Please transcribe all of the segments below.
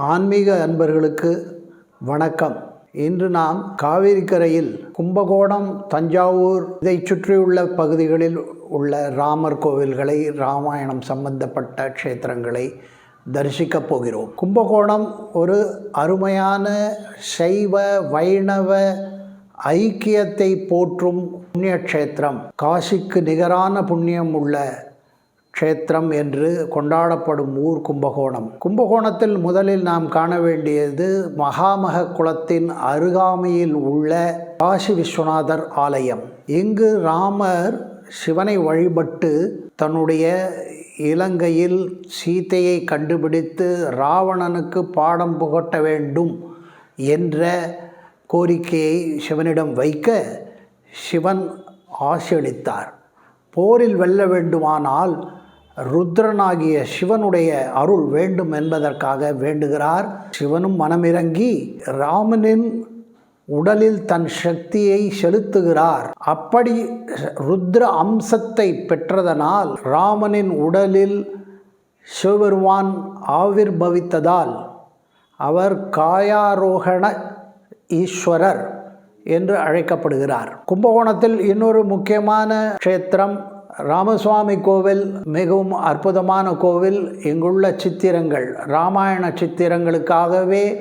ஆன்மீக அன்பர்களுக்கு வணக்கம். இன்று நாம் காவிரி கரையில் கும்பகோணம் தஞ்சாவூர் இதைச் சுற்றியுள்ள பகுதிகளில் உள்ள ராமர் கோவில்களை ராமாயணம் சம்பந்தப்பட்ட க்ஷேத்திரங்களை தரிசிக்கப் போகிறோம். கும்பகோணம் ஒரு அருமையான சைவ வைணவ ஐக்கியத்தை போற்றும் புண்ணிய க்ஷேத்திரம் காசிக்கு நிகரான புண்ணியம் உள்ள க்ஷேத்திரம் என்று கொண்டாடப்படும் ஊர் கும்பகோணம். கும்பகோணத்தில் முதலில் நாம் காண வேண்டியது மகாமக குளத்தின் அருகாமையில் உள்ள காசி விஸ்வநாதர் ஆலயம். இங்கு ராமர் சிவனை வழிபட்டு தன்னுடைய இலங்கையில் சீதையை கண்டுபிடித்து ராவணனுக்கு பாடம் புகட்ட வேண்டும் என்ற கோரிக்கையை சிவனிடம் வைக்க சிவன் ஆசியளித்தார். போரில் வெல்ல வேண்டுமானால் ருத்ரனாகிய சிவனுடைய அருள் வேண்டும் என்பதற்காக வேண்டுகிறார். சிவனும் மனமிறங்கி ராமனின் உடலில் தன் சக்தியை செலுத்துகிறார். அப்படி ருத்ர அம்சத்தை பெற்றதனால் ராமனின் உடலில் சிவபெருமான் ஆவிர்பவித்ததால் அவர் காயாரோகண ஈஸ்வரர் என்று அழைக்கப்படுகிறார். கும்பகோணத்தில் இன்னொரு முக்கியமான க்ஷேத்திரம் ராமசுவாமி கோவில் மிகவும் அற்புதமான கோவில். இங்குள்ள சித்திரங்கள் ராமாயண சித்திரங்களுக்காகவே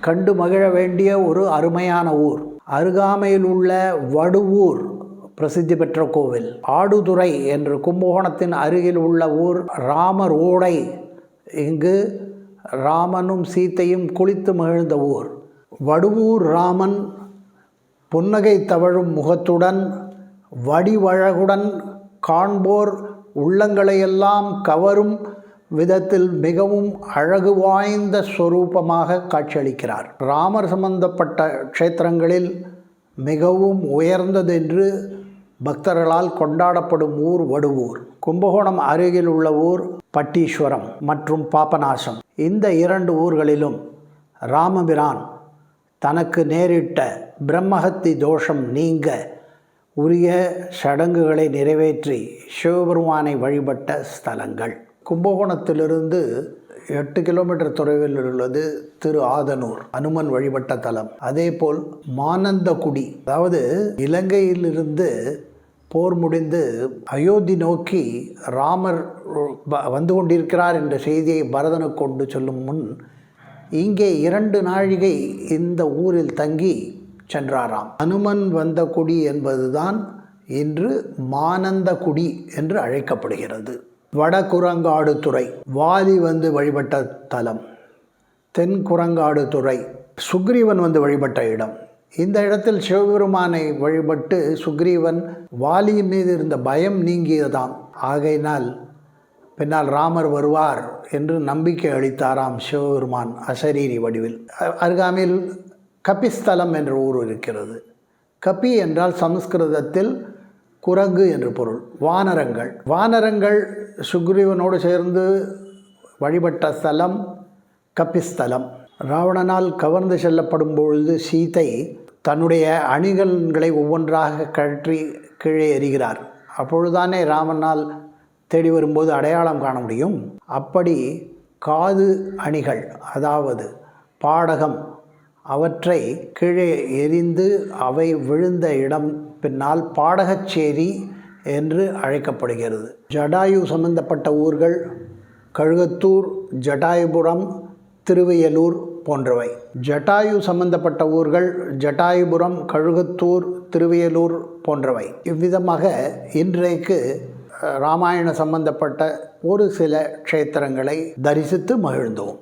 கண்டு மகிழ வேண்டிய ஒரு அருமையான ஊர். அருகாமையில் உள்ள வடுவூர் பிரசித்தி பெற்ற கோவில். ஆடுதுறை என்று கும்பகோணத்தின் அருகில் உள்ள ஊர் ராமர் ஓடை. இங்கு ராமனும் சீத்தையும் குளித்து மகிழ்ந்த ஊர். வடுவூர் ராமன் புன்னகை தவழும் முகத்துடன் வடிவழகுடன் காண்போர் உள்ளங்களையெல்லாம் கவரும் விதத்தில் மிகவும் அழகு வாய்ந்த ஸ்வரூபமாக காட்சியளிக்கிறார். ராமர் சம்பந்தப்பட்ட க்ஷேத்திரங்களில் மிகவும் உயர்ந்ததென்று பக்தர்களால் கொண்டாடப்படும் ஊர் வடுவூர். கும்பகோணம் அருகில் உள்ள ஊர் பட்டீஸ்வரம் மற்றும் பாபநாசம். இந்த இரண்டு ஊர்களிலும் ராமபிரான் தனக்கு நேரிட்ட பிரம்மஹத்தி தோஷம் நீங்க உரிய சடங்குகளை நிறைவேற்றி சிவபெருமானை வழிபட்ட ஸ்தலங்கள். கும்பகோணத்திலிருந்து எட்டு கிலோமீட்டர் தொலைவில் உள்ளது திரு ஆதனூர் அனுமன் வழிபட்ட தலம். அதேபோல் மானந்தகுடி அதாவது இலங்கையிலிருந்து போர் முடிந்து அயோத்தி நோக்கி ராமர் வந்து கொண்டிருக்கிறார் என்ற செய்தியை பரதனுக்கு கொண்டு சொல்லும் முன் இங்கே இரண்டு நாழிகை இந்த ஊரில் தங்கி சென்றாராம். அனுமன் வந்த குடி என்பதுதான் இன்று மானந்தகுடி என்று அழைக்கப்படுகிறது. வடகுரங்காடு துறை வாலி வந்து வழிபட்ட தலம். தென்குரங்காடு துறை சுக்ரீவன் வந்து வழிபட்ட இடம். இந்த இடத்தில் சிவபெருமானை வழிபட்டு சுக்ரீவன் வாலியின் மீது இருந்த பயம் நீங்கியதாம். ஆகையினால் பின்னால் ராமர் வருவார் என்று நம்பிக்கை அளித்தாராம் சிவபெருமான் அசரீரி வடிவில். அருகாமையில் கபிஸ்தலம் என்ற ஊர் இருக்கிறது. கபி என்றால் சமஸ்கிருதத்தில் குரங்கு என்று பொருள் வானரங்கள். வானரங்கள் சுக்ரீவனோடு சேர்ந்து வழிபட்ட ஸ்தலம் கபிஸ்தலம். ராவணனால் கவர்ந்து செல்லப்படும் பொழுது சீதை தன்னுடைய அணிகலன்களை ஒவ்வொன்றாக கழற்றி கீழே எறிகிறார். அப்பொழுதுதானே ராமனால் தேடி வரும்போது அடையாளம் காண முடியும். அப்படி காது அணிகள் அதாவது பாடகம் அவற்றை கீழே எரிந்து அவை விழுந்த இடம் பின்னால் பாடகச்சேரி என்று அழைக்கப்படுகிறது. ஜடாயு சம்பந்தப்பட்ட ஊர்கள் கழுகத்தூர் ஜடாயுபுரம் திருவையலூர் போன்றவை. ஜட்டாயு சம்பந்தப்பட்ட ஊர்கள் ஜட்டாயுபுரம் கழுகத்தூர் திருவையலூர் போன்றவை. இவ்விதமாக இன்றைக்கு ராமாயண சம்பந்தப்பட்ட ஒரு சில க்ஷேத்திரங்களை தரிசித்து மகிழ்ந்தோம்.